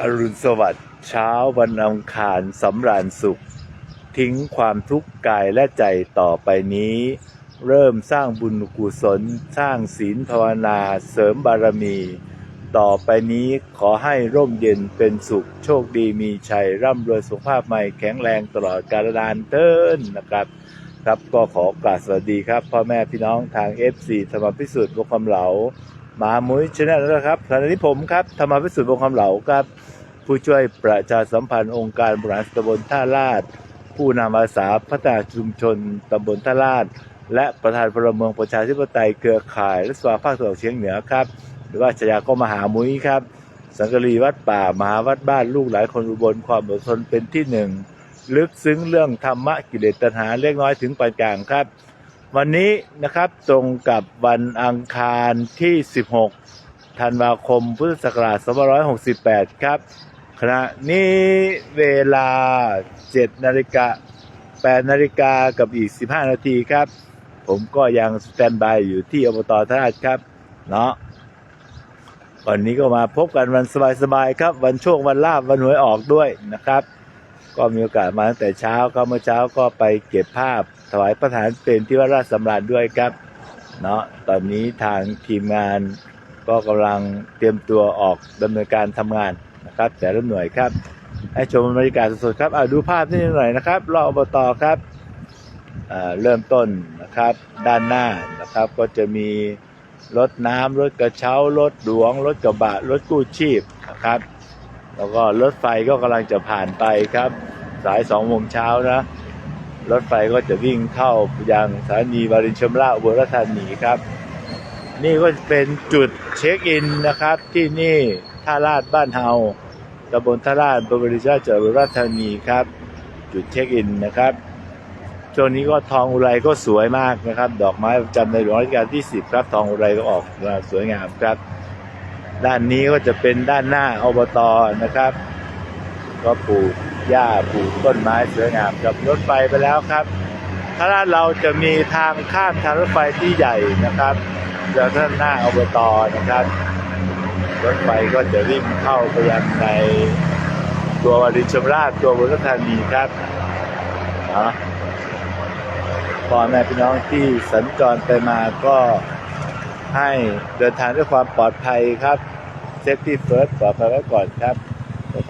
อรุณสวัสดิ์เช้าวันอังคารสำราญสุข ทิ้งความทุกข์กายและใจต่อไปนี้ เริ่มสร้างบุญกุศล สร้างศีลภาวนาเสริมบารมี ต่อไปนี้ขอให้ร่มเย็นเป็นสุข โชคดีมีชัย ร่ำรวยสุขภาพใหม่แข็งแรงตลอดกาลนานเทินนะครับ ครับก็ขอกราบสวัสดีครับ พ่อแม่พี่น้องทาง FC ธรรมพิสุทธิ์วงคำเหลา มามุ้ยชแนลนะครับขณะนี้ผมครับธรรมพิสุทธิ์วงคำเหลาครับ ผู้ช่วยประชาสัมพันธ์องค์การบริหารตำบลท่าลาด ผู้นำอาสาพัฒนาชุมชนตำบลท่าลาด และประธานพลเมืองประชาธิปไตยเครือข่ายรัฐสภาภาคตะวันออกเฉียงเหนือครับ หรือว่าชยาก็มหามุ้ยครับ สังกรีวัดป่ามหาวัดบ้านลูกหลายคนอุบลความอดทนเป็นที่หนึ่งลึกซึ้งเรื่องธรรมะกิเลสตัณหาเล็กน้อยถึงปานกลางครับ วันนี้นะครับตรงกับวันอังคารที่ 16 ธันวาคม พุทธศักราช 2568 ครับ ขณะนี้เวลา 7 นาฬิกา 8 นาฬิกากับอีก 15 นาทีครับ ผมก็ยังสแตนบายอยู่ที่อบตท่าราชครับ เนาะวันนี้ก็มาพบกันวันสบายๆครับ วันโชควันลาบวันหวยออกด้วยนะครับ ก็มีโอกาสมาตั้งแต่เช้าก็เมื่อเช้าก็ไปเก็บภาพ ถวายประธานเป็นที่วัดราชสำราญด้วยครับเนาะตอนนี้ทางทีมงานก็กำลังเตรียมตัวออกดำเนินการทำงานนะครับแต่ละหน่วยครับ ให้ชมบรรยากาศสดๆครับเอาดูภาพนิดหน่อยนะครับรอบอบตครับเริ่มต้นนะครับด้านหน้านะครับก็จะมีรถน้ำรถกระเช้ารถหลวง รถกระบะ รถกู้ชีพนะครับ แล้วก็รถไฟก็กำลังจะผ่านไปครับ สายสองโมงเช้านะ รถไฟก็จะวิ่งเข้ายังสถานีวารินชำราอุบลราชธานีครับ นี่ก็เป็นจุดเช็คอินนะครับ ที่นี่ท่าลาดบ้านเฮาตำบลท่าลาดบริษัทจังหวัดอุบลราชธานีครับ จุดเช็คอินนะครับช่วงนี้ก็ทองอุไรก็สวยมากนะครับ ดอกไม้ประจำในหลวงรัชกาลที่ 10 ครับ ทองอุไรก็ออกมาสวยงามครับ ด้านนี้ก็จะเป็นด้านหน้าอบตนะครับ ก็ปลูก หญ้าปลูกต้นไม้สวยงามกับรถไฟไปแล้วครับถ้าเราจะมีทางข้ามทางรถไฟที่ใหญ่นะครับจากด้านหน้าอบตนะครับ รถไฟก็จะวิ่งเข้าไปยังในตัววารินชำราบตัวบุรีธานีครับนะพ่อแม่พี่น้องที่สัญจรไปมาก็ให้เดินทางด้วยความปลอดภัยครับเซฟตี้เฟิร์สปลอดภัยไว้ก่อนครับ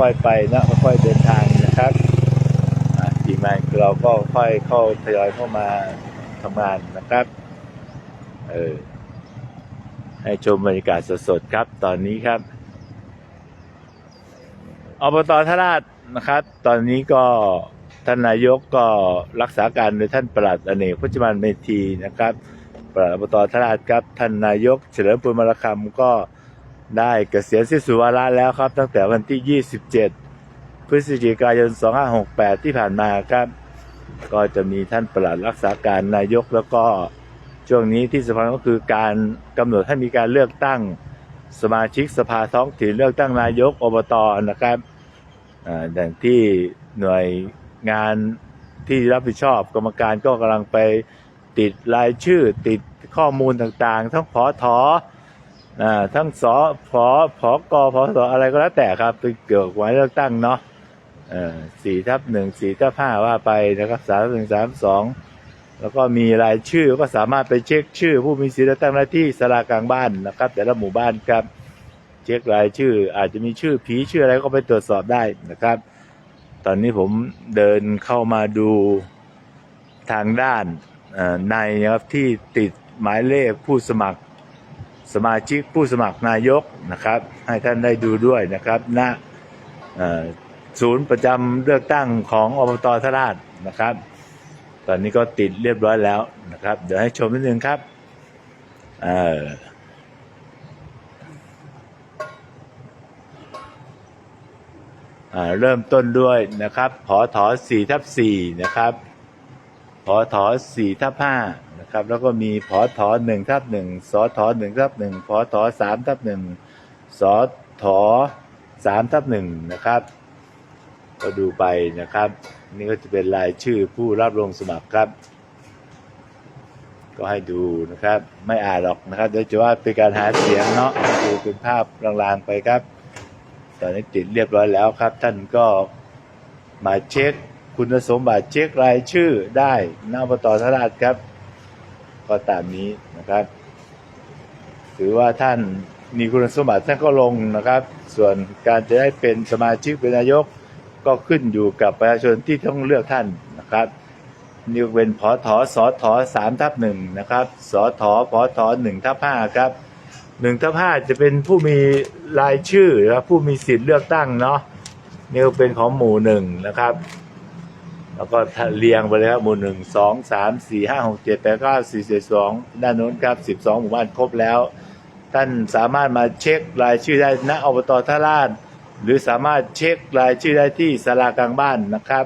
ค่อยไปนะค่อยเดินทาง นะครับทีมงานเราก็ค่อยเข้าทยอยเข้ามาทำงานนะครับ เออให้ชมบรรยากาศสดๆครับ ตอนนี้ครับอบตทราชนะครับ ตอนนี้ก็ท่านนายกก็รักษาการโดยท่านประหลัดอเนกพุชมันเมธีนะครับประหลัดอบตทราชครับ ท่านนายก เฉลิมปุณมรคำก็ได้เกษียณสิ้นสุวาระแล้วครับ ตั้งแต่วันที่ 27 พฤศจิกายน 2568 ที่ผ่านมาครับ ก็จะมีท่านประหลัดรักษาการนายกแล้วก็ช่วงนี้ที่สำคัญก็คือการกำหนดให้มีการเลือกตั้งสมาชิกสภาท้องถิ่นเลือกตั้งนายกอบตนะครับอย่างที่หน่วยงานที่รับผิดชอบกรรมการก็กำลังไปติดรายชื่อติดข้อมูลต่างๆ ทั้งพอทออทั้งสอพอพอกอพอสออะไรก็แล้วแต่ครับเกี่ยวกับวันเลือกตั้งเนาะ สี่ทับหนึ่งสี่ทับห้าว่าไปนะครับสามหนึ่งสามสองแล้วก็มีรายชื่อก็สามารถไปเช็คชื่อ ผู้มีสิทธิ์เลือกตั้งหน้าที่สลากลางบ้านนะครับ แต่ละหมู่บ้านครับ เช็ครายชื่อ อาจจะมีชื่อผีชื่ออะไรก็ไปตรวจสอบได้นะครับ ตอนนี้ผมเดินเข้ามาดูทางด้านในนะครับที่ติดหมายเลขผู้สมัครสมาชิกผู้สมัครนายกนะครับ ให้ท่านได้ดูด้วยนะครับณเอ่อ ศูนย์ประจำเลือกตั้งของอบตทราชนะครับ ตอนนี้ก็ติดเรียบร้อยแล้วนะครับ เดี๋ยวให้ชมนิดนึงครับเออเริ่มต้นด้วยนะครับผอถอสี่ทับสี่นะครับผอถอสี่ทับห้านะครับ แล้วก็มีผอถอหนึ่งทับหนึ่งสอถอหนึ่งทับหนึ่งผอถอสามทับหนึ่งสอถอสามทับหนึ่งนะครับ ก็ดูไปนะครับ นี่ก็จะเป็นรายชื่อผู้รับลงสมัครครับ ก็ให้ดูนะครับ ไม่อ่านหรอกนะครับเดี๋ยวจะว่าเป็นการหาเสียงเนาะดูเป็นภาพลางๆไปครับ ตอนนี้ติดเรียบร้อยแล้วครับ ท่านก็มาเช็คคุณสมบัติเช็ครายชื่อได้หน้าอบตทราชครับ ก็ตามนี้นะครับ ถือว่าท่านมีคุณสมบัติท่านก็ลงนะครับ ส่วนการจะได้เป็นสมาชิกเป็นนายก ก็ขึ้นอยู่กับประชาชนที่ต้องเลือกท่านนะครับนี่เป็นพอถอสอถอสามทับหนึ่งนะครับสอถอพอถอหนึ่งทับห้าครับหนึ่งทับห้าจะเป็นผู้มีรายชื่อนะผู้มีสิทธิ์เลือกตั้งเนาะนี่เป็นของหมู่หนึ่งนะครับ แล้วก็เรียงไปเลยครับหมู่หนึ่งสองสามสี่ห้าหกเจ็ดแปดเก้าสี่สิบสองด้านโน้นครับสิบสองหมู่บ้านครบแล้ว ท่านสามารถมาเช็ครายชื่อได้ณอบตท่าลาด หรือสามารถเช็ครายชื่อได้ที่สารากลางบ้านนะครับ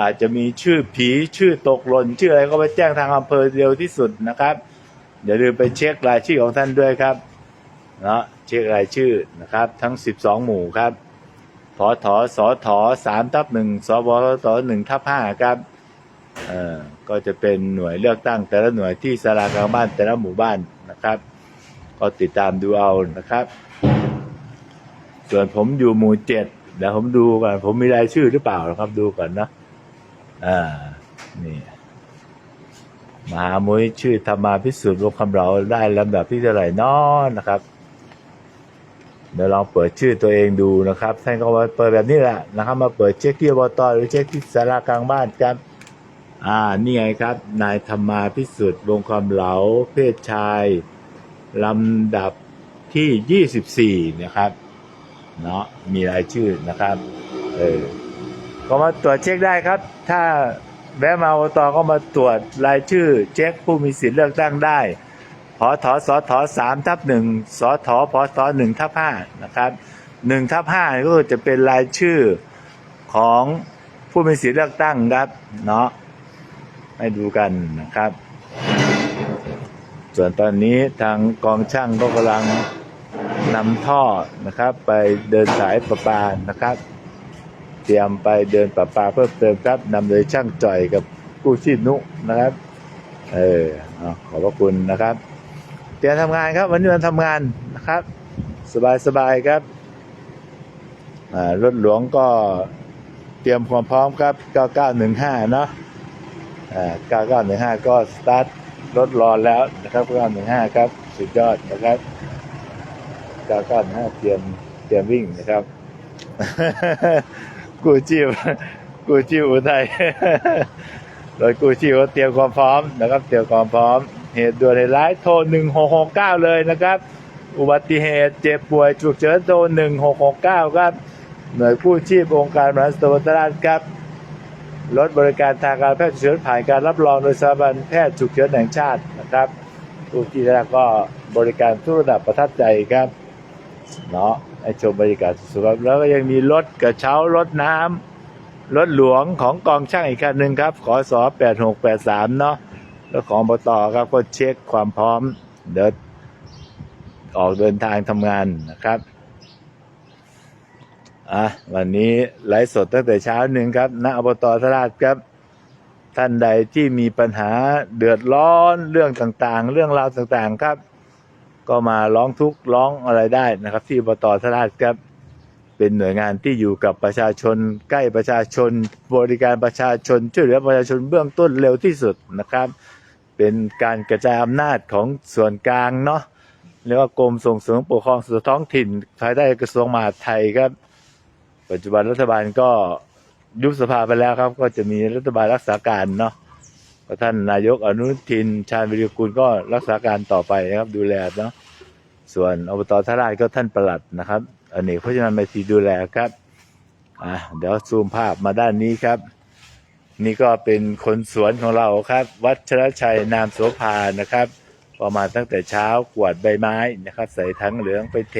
อาจจะมีชื่อผีชื่อตกหล่นชื่ออะไรก็ไปแจ้งทางอำเภอเร็วที่สุดนะครับอย่าลืมไปเช็ครายชื่อของท่านด้วยครับเนาะเช็ครายชื่อนะครับ ทั้ง 12 หมู่ครับพอถอสอถอสามทับหนึ่งสบตหนึ่งทับห้าครับเอ่อก็จะเป็นหน่วยเลือกตั้งแต่ละหน่วยที่สารากลางบ้านแต่ละหมู่บ้านนะครับ ก็ติดตามดูเอานะครับ ส่วนผมอยู่หมู่เจ็ดเดี๋ยวผมดูก่อนผมมีรายชื่อหรือเปล่านะครับ ดูก่อนนะอ่านี่มหามุยชื่อธรรมาพิสุทธิ์วงคำเราได้ลำดับที่เท่าไหร่น้อนะครับ เดี๋ยวลองเปิดชื่อตัวเองดูนะครับท่านก็มาเปิดแบบนี้แหละนะครับ มาเปิดเช็คที่อบตหรือเช็คที่สารากลางบ้านครับอ่านี่ไงครับ นายธรรมาพิสุทธิ์วงคำเหลาเพศชายลำดับที่ 24 นะครับ เนาะมีรายชื่อนะครับเออก็มาตรวจเช็คได้ครับ ถ้าแวะมาอบตก็มาตรวจรายชื่อ เช็คผู้มีสิทธิ์เลือกตั้งได้พอถอสอถอสามทับหนึ่งสอถอพอถอหนึ่งทับห้านะครับหนึ่งทับห้าก็จะเป็นรายชื่อของผู้มีสิทธิ์เลือกตั้งครับเนาะให้ดูกันนะครับ ส่วนตอนนี้ทางกองช่างก็กำลัง นำท่อนะครับ ไปเดินสายประปานะครับ เตรียมไปเดินประปาเพิ่มเติมครับนำโดยช่างจ่อยกับกู้ชีพนุนะครับ เออเอขอบพระคุณนะครับ เตรียมทำงานครับวันนี้วันทำงานนะครับ สบายสบายๆครับรถหลวงก็เตรียมความพร้อมครับ 9915 เนาะอ่า9915 ก็สตาร์ทรถรอแล้วนะครับ915 ครับ สุดยอดนะครับ 995เตรียมเตรียมวิ่งนะครับ กูชีพกูชีพอุทัยโดยกูชีพก็เตรียมความพร้อมนะครับ เตรียมความพร้อม เหตุด่วนเหตุร้ายโทร1669เก้าเลยนะครับ อุบัติเหตุเจ็บป่วยฉุกเฉินโทร1669ครับ หน่วยกู้ชีพองค์การมหาสวัสดิ์ราชครับรถบริการทางการแพทย์ฉุกเฉินผ่านการรับรองโดยสถาบันแพทย์ฉุกเฉินแห่งชาตินะครับผู้ที่ได้ก็บริการทุกระดับประทับใจครับ เนาะให้ชมบรรยากาศสุดๆแล้วก็ยังมีรถกระเช้ารถน้ำรถหลวงของกองช่างอีกคันหนึ่งครับขอสอ8683 เนาะแล้วของบตครับก็เช็คความพร้อม เดี๋ยวออกเดินทางทำงานนะครับอะวันนี้ไลฟ์สดตั้งแต่เช้าหนึ่งครับณอบตทราชครับ ท่านใดที่มีปัญหาเดือดร้อนเรื่องต่างๆ เรื่องราวต่างๆครับ ก็มาร้องทุกข์ร้องอะไรได้นะครับ ที่อบตทราชครับเป็นหน่วยงานที่อยู่กับประชาชน ใกล้ประชาชน บริการประชาชน ช่วยเหลือประชาชนเบื้องต้นเร็วที่สุดนะครับ เป็นการกระจายอำนาจของส่วนกลางเนาะเรียกว่ากรมส่งเสริมปกครองส่วนท้องถิ่นภายใต้กระทรวงมหาดไทยครับ ปัจจุบันรัฐบาลก็ยุบสภาไปแล้วครับ ก็จะมีรัฐบาลรักษาการเนาะ ท่านนายกอนุทินชาญวิริกุลก็รักษาการต่อไปนะครับ ดูแลเนาะส่วนอบตท่าราชก็ท่านประหลัดนะครับอเนกพจนันมตรีดูแลครับอะเดี๋ยวซูมภาพมาด้านนี้ครับ นี่ก็เป็นคนสวนของเราครับ วัชรชัยนามโสภานะครับ ประมาณตั้งแต่เช้ากวาดใบไม้นะครับ ใส่ถังเหลืองไปเท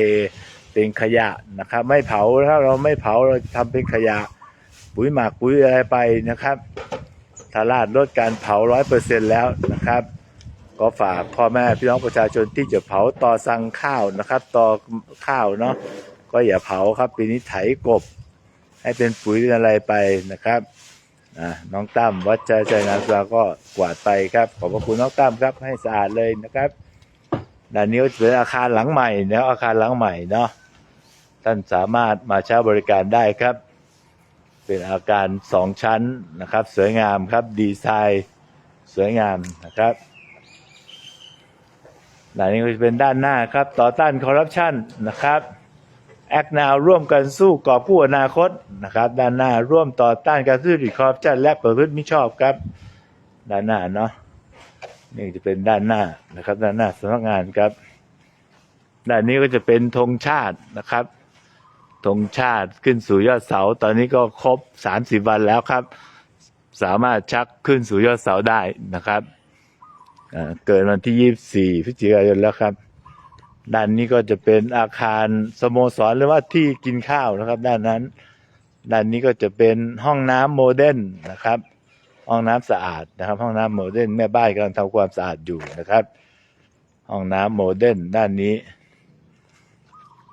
เป็นขยะนะครับ ไม่เผาถ้าเราไม่เผาเราทำเป็นขยะ ปุ๋ยหมักปุ๋ยอะไรไปนะครับ ทาราดลดการเผาร้อยเปอร์เซ็นแล้วนะครับ ก็ฝากพ่อแม่พี่น้องประชาชนที่จะเผาต่อสั่งข้าวนะครับต่อข้าวเนาะก็อย่าเผาครับปีนี้ไถกบ ให้เป็นปุ๋ยเป็นอะไรไปนะครับน้องตั้มวัดใจใจนามสาก็กวาดไปครับขอบพระคุณน้องตั้มครับให้สะอาดเลยนะครับด้านนี้เป็นอาคารหลังใหม่นะอาคารหลังใหม่เนาะท่านสามารถมาใช้บริการได้ครับ เป็นอาการสองชั้นนะครับ สวยงามครับดีไซน์สวยงามนะครับด้านนี้ก็จะเป็นด้านหน้าครับ ต่อต้านคอร์รัปชันนะครับแอคแนวร่วมกันสู้กอบกู้อนาคตนะครับ ด้านหน้าร่วมต่อต้านการทุจริตคอร์รัปชันและประพฤติมิชอบครับ ด้านหน้าเนาะนี่จะเป็นด้านหน้านะครับ ด้านหน้าสำนักงานครับ ด้านนี้ก็จะเป็นธงชาตินะครับ ธงชาติขึ้นสู่ยอดเสา ตอนนี้ก็ครบสามสิบวันแล้วครับ สามารถชักขึ้นสู่ยอดเสาได้นะครับเกิดวันที่ยี่สี่พฤศจิกายนแล้วครับ ด้านนี้ก็จะเป็นอาคารสโมสรหรือว่าที่กินข้าวนะครับ ด้านนั้น ด้านนี้ก็จะเป็นห้องน้ำโมเดิร์นนะครับ ห้องน้ำสะอาดนะครับ ห้องน้ำโมเดิร์นแม่บ้านกำลังทำความสะอาดอยู่นะครับ ห้องน้ำโมเดิร์นด้านนี้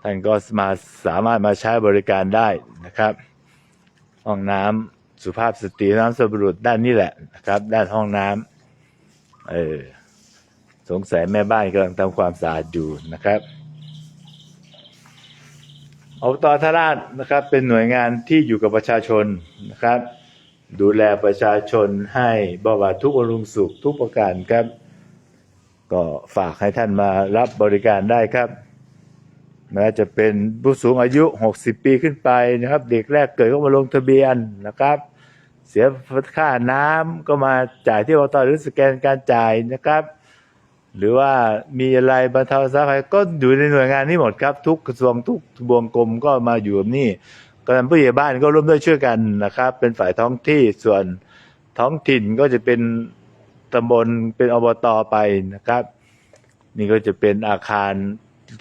ท่านก็มาสามารถมาใช้บริการได้นะครับห้องน้ำสุภาพสตรีน้ำสบุรุษด้านนี้แหละนะครับ ด้านห้องน้ำเออสงสัยแม่บ้านกำลังทำความสะอาดอยู่นะครับอบตทราชนะครับเป็นหน่วยงานที่อยู่กับประชาชนนะครับ ดูแลประชาชนให้บำบัดทุกอารมณ์สุขทุกประการครับ ก็ฝากให้ท่านมารับบริการได้ครับ แม้จะเป็นผู้สูงอายุ 60 ปีขึ้นไปนะครับ เด็กแรกเกิดก็มาลงทะเบียนนะครับ เสียค่าน้ำก็มาจ่ายที่อบตหรือสแกนการจ่ายนะครับ หรือว่ามีอะไรบรรเทาสาธารณภัยก็อยู่ในหน่วยงานนี้หมดครับ ทุกกระทรวงทุกทบวงกรมก็มาอยู่กับนี่กำนันผู้ใหญ่บ้านก็ร่วมด้วยช่วยกันนะครับ เป็นฝ่ายท้องที่ส่วนท้องถิ่นก็จะเป็นตำบลเป็นอบตไปนะครับ นี่ก็จะเป็นอาคาร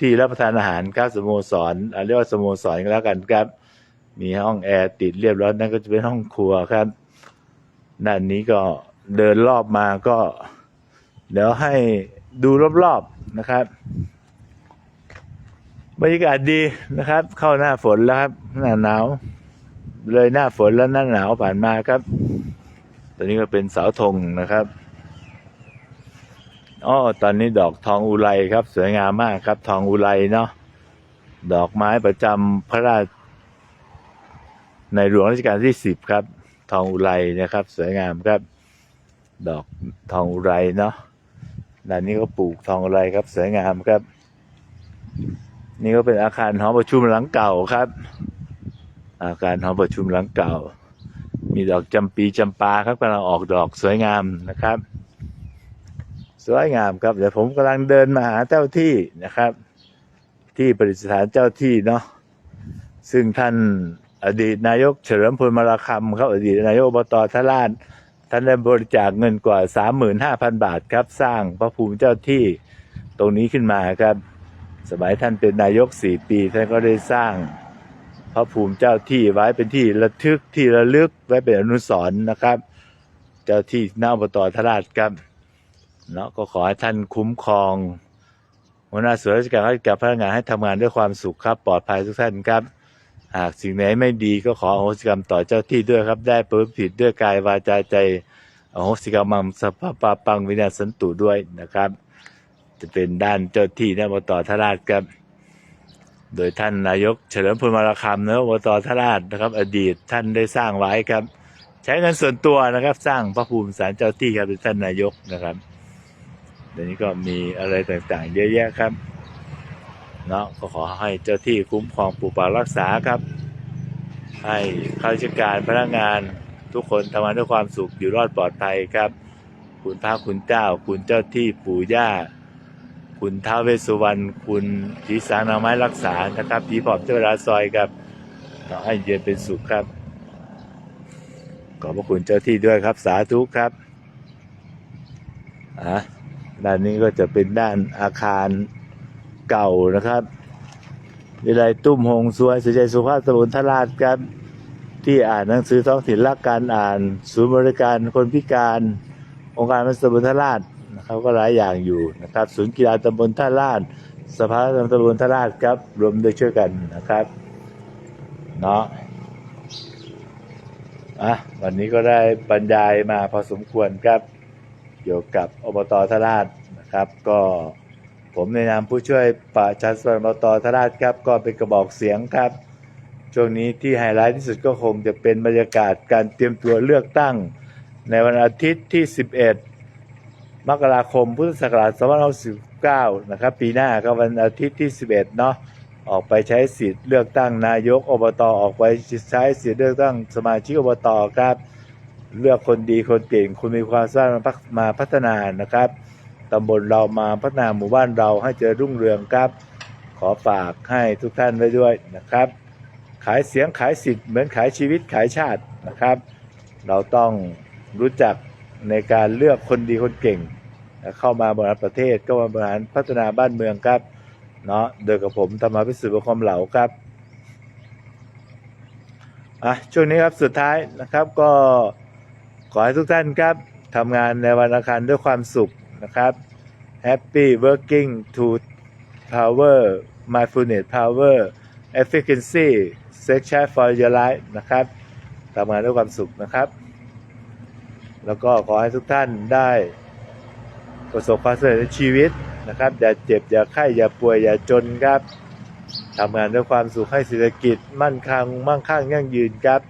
ที่รับประทานอาหารครับสโมสรเรียกว่าสโมสรก็แล้วกันครับ มีห้องแอร์ติดเรียบร้อยนั่นก็จะเป็นห้องครัวครับ ด้านนี้ก็เดินรอบมาก็ เดี๋ยวให้ดูรอบๆนะครับบรรยากาศดีนะครับ เข้าหน้าฝนแล้วครับ หน้าหนาว เลยหน้าฝนแล้วหน้าหนาวผ่านมาครับ ตอนนี้ก็เป็นเสาธงนะครับ อ๋อตอนนี้ดอกทองอุไรครับ สวยงามมากครับ ทองอุไรเนาะดอกไม้ประจำพระราชในหลวงรัชกาลที่สิบครับ ทองอุไรนะครับ สวยงามครับ ดอกทองอุไรเนาะด้านนี้ก็ปลูกทองอุไรครับ สวยงามครับ นี่ก็เป็นอาคารหอประชุมหลังเก่าครับ อาคารหอประชุมหลังเก่า มีดอกจำปีจำปาครับกำลังออกดอกสวยงามนะครับ สวยงามครับเดี๋ยวผมกำลังเดินมาหาเจ้าที่นะครับ ที่ประดิษฐานเจ้าที่เนาะซึ่งท่านอดีตนายกเฉลิมพลมาราคำครับอดีตนายกอบตทราชท่านได้บริจาคเงินกว่า 35,000 บาทครับ สร้างพระภูมิเจ้าที่ตรงนี้ขึ้นมาครับ สมัยท่านเป็นนายกสี่ปี ท่านก็ได้สร้างพระภูมิเจ้าที่ไว้เป็นที่ระทึกที่ระลึกไว้เป็นอนุสรณ์นะครับ เจ้าที่หน้าอบตทราชครับ เนาะก็ขอให้ท่านคุ้มครองหัวหน้าส่วนราชการกับพนักงานให้ทำงานด้วยความสุขครับปลอดภัยทุกท่านครับ หากสิ่งไหนไม่ดีก็ขออโหสิกรรมต่อเจ้าที่ด้วยครับ ได้ประพฤติผิดด้วยกายวาจาใจอโหสิกรรมังสัพะปาปังวินาศสันตุด้วยนะครับ จะเป็นด้านเจ้าที่นะอบตทราชครับ โดยท่านนายกเฉลิมพลมาราคำนะอบตทราชนะครับ อดีตท่านได้สร้างไว้ครับ ใช้เงินส่วนตัวนะครับ สร้างพระภูมิสารเจ้าที่ครับท่านนายกนะครับ เดี๋ยวนี้ก็มีอะไรต่างๆ เยอะแยะครับเนาะก็ขอให้เจ้าที่คุ้มครองปกปักรักษาครับ ให้ข้าราชการพนักงานทุกคนทำงานด้วยความสุขอยู่รอดปลอดภัยครับ คุณพระคุณเจ้า คุณเจ้าที่ปู่ย่า คุณท้าวเวสสุวรรณคุณผีสางนางไม้รักษานะครับผีปอบเจ้าราซอยครับขอให้เย็นเป็นสุขครับ ขอบพระคุณเจ้าที่ด้วยครับ สาธุครับอะ ด้านนี้ก็จะเป็นด้านอาคารเก่านะครับวิไลตุ้มหงสวยสุใจสุภาพตบุนทราชครับ ที่อ่านหนังสือท้องถิ่นรักการอ่านศูนย์บริการคนพิการองค์การมันตำบลท่าลาดนะครับก็หลายอย่างอยู่นะครับ ศูนย์กีฬาตำบลท่าลาดสภาตำบลท่าลาดครับ รวมด้วยช่วยกันนะครับเนาะอะวันนี้ก็ได้บรรยายมาพอสมควรครับ เกี่ยวกับอบตท่าลาดนะครับ ก็ผมในนามผู้ช่วยประชาสัมพันธ์อบตทราชครับ ก็เป็นกระบอกเสียงครับ ช่วงนี้ที่ไฮไลท์ที่สุดก็คงจะเป็นบรรยากาศการเตรียมตัวเลือกตั้ง ในวันอาทิตย์ที่ 11 มกราคมพุทธศักราช2519นะครับปีหน้าก็วันอาทิตย์ที่ 11 เนาะออกไปใช้สิทธิ์เลือกตั้งนายกอบตออกไปใช้สิทธิ์เลือกตั้งสมาชิกอบตครับ เลือกคนดีคนเก่งคุณมีความสามารถมาพัฒมาพัฒนานะครับตำบลเรามาพัฒนาหมู่บ้านเราให้เจริญรุ่งเรืองครับ ขอฝากให้ทุกท่านไว้ด้วยนะครับ ขายเสียงขายสิทธิ์เหมือนขายชีวิตขายชาตินะครับ เราต้องรู้จักในการเลือกคนดีคนเก่ง เข้ามาบริหารประเทศก็มาบริหารพัฒนาบ้านเมืองครับเนาะโดยกับผมธรรมพิสุทธิ์บุญความเหลาครับอะช่วงนี้ครับสุดท้ายนะครับก็ ขอให้ทุกท่านครับทำงานในวันอังคารด้วยความสุขนะครับ Happy working to power mindfulness power efficiency section for your life นะครับทำงานด้วยความสุขนะครับ แล้วก็ขอให้ทุกท่านได้ประสบความสำเร็จในชีวิตนะครับ อย่าเจ็บ อย่าไข้ อย่าป่วย อย่าจนครับทำงานด้วยความสุขให้เศรษฐกิจ มั่นคง มั่งคั่งยั่งยืนครับ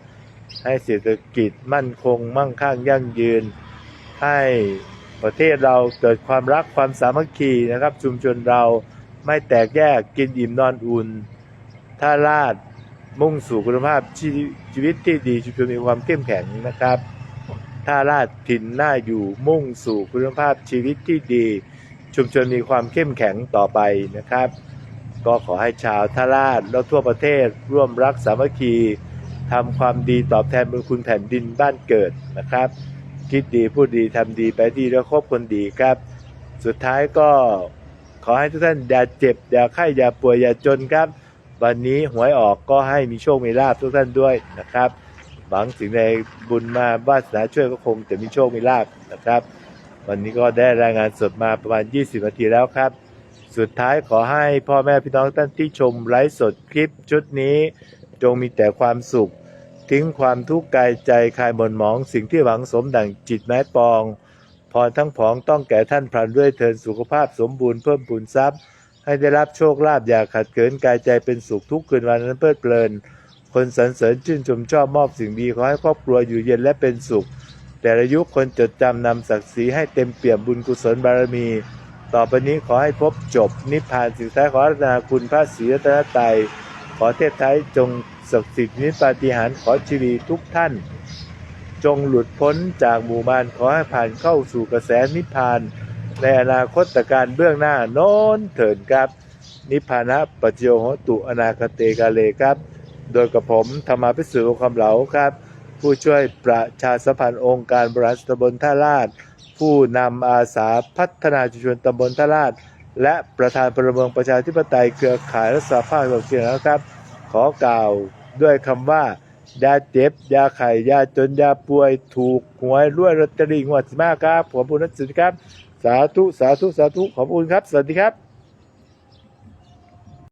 ให้เศรษฐกิจมั่นคง มั่งคั่งยั่งยืน ให้ประเทศเราเกิดความรักความสามัคคีนะครับ ชุมชนเราไม่แตกแยกกินอิ่มนอนอุ่น ถ้าลาดมุ่งสู่คุณภาพชีวิตที่ดีชุมชนมีความเข้มแข็งนะครับท่าราชถิ่นน่าอยู่มุ่งสู่คุณภาพชีวิตที่ดี ชุมชนมีความเข้มแข็งต่อไปนะครับ ก็ขอให้ชาวท่าราชและทั่วประเทศร่วมรักสามัคคี ทำความดีตอบแทนบุญคุณแผ่นดินบ้านเกิดนะครับ คิดดีพูดดีทำดีไปดีแล้วคบคนดีครับ สุดท้ายก็ขอให้ทุกท่านอย่าเจ็บ อย่าไข้อย่าป่วยอย่าจนครับ วันนี้หวยออกก็ให้มีโชคมีลาภทุกท่านด้วยนะครับหวังสิ่งใดบุญมาวาสนาช่วยก็คงจะมีโชคมีลาภนะครับ วันนี้ก็ได้รายงานสดมาประมาณ 20 นาทีแล้วครับ สุดท้ายขอให้พ่อแม่พี่น้องท่านที่ชมไลฟ์สดคลิปชุดนี้ จงมีแต่ความสุข ทิ้งความทุกข์กายใจคลายหม่นหมองสิ่งที่หวังสมดังจิตแม้ปอง พรทั้งผองต้องแก่ท่านพรันด้วยเทินสุขภาพสมบูรณ์เพิ่มพูนทรัพย์ ให้ได้รับโชคลาภอย่าขัดเกินกายใจเป็นสุขทุกคืนวันนั้นเพลิดเพลิน คนสรรเสริญชื่นชมชอบมอบสิ่งดีขอให้ครอบครัวอยู่เย็นและเป็นสุข แต่ละยุคคนจดจำนำศักดิ์ศรีให้เต็มเปี่ยมบุญกุศลบารมี ต่อไปนี้ขอให้พบจบนิพพานสิ่งท้ายขอรัตนาคุณพระศรีรัตนตรัยขอเทพไทยจง ศักดิ์สิทธิ์นิปาฏิหารย์ขอชีวีทุกท่าน จงหลุดพ้นจากหมู่มารขอให้ผ่านเข้าสู่กระแสนิพพาน ในอนาคตการเบื้องหน้าโน้นเถินครับ นิพพานะปัจโยโหตุอนาคเตกาเลครับ โดยกับผมธรรมาพิสุทธิ์ความเหลาครับ ผู้ช่วยประชาสัมพันธ์องค์การบริหารตำบลท่าลาดผู้นำอาสาพัฒนาชุมชนตำบลท่าลาดและประธานพลเมืองประชาธิปไตยเครือข่ายรักษาภาพของเชียงนะครับ ขอกล่าวด้วยคำว่า ยาเจ็บ ยาไข่ยาจนยาป่วยถูกหวยรวยลอตเตอรี่งวดสิบห้าครับผมบคุณนัสสินครับ สาธุ สาธุ สาธุ ขอบคุณครับ สวัสดีครับ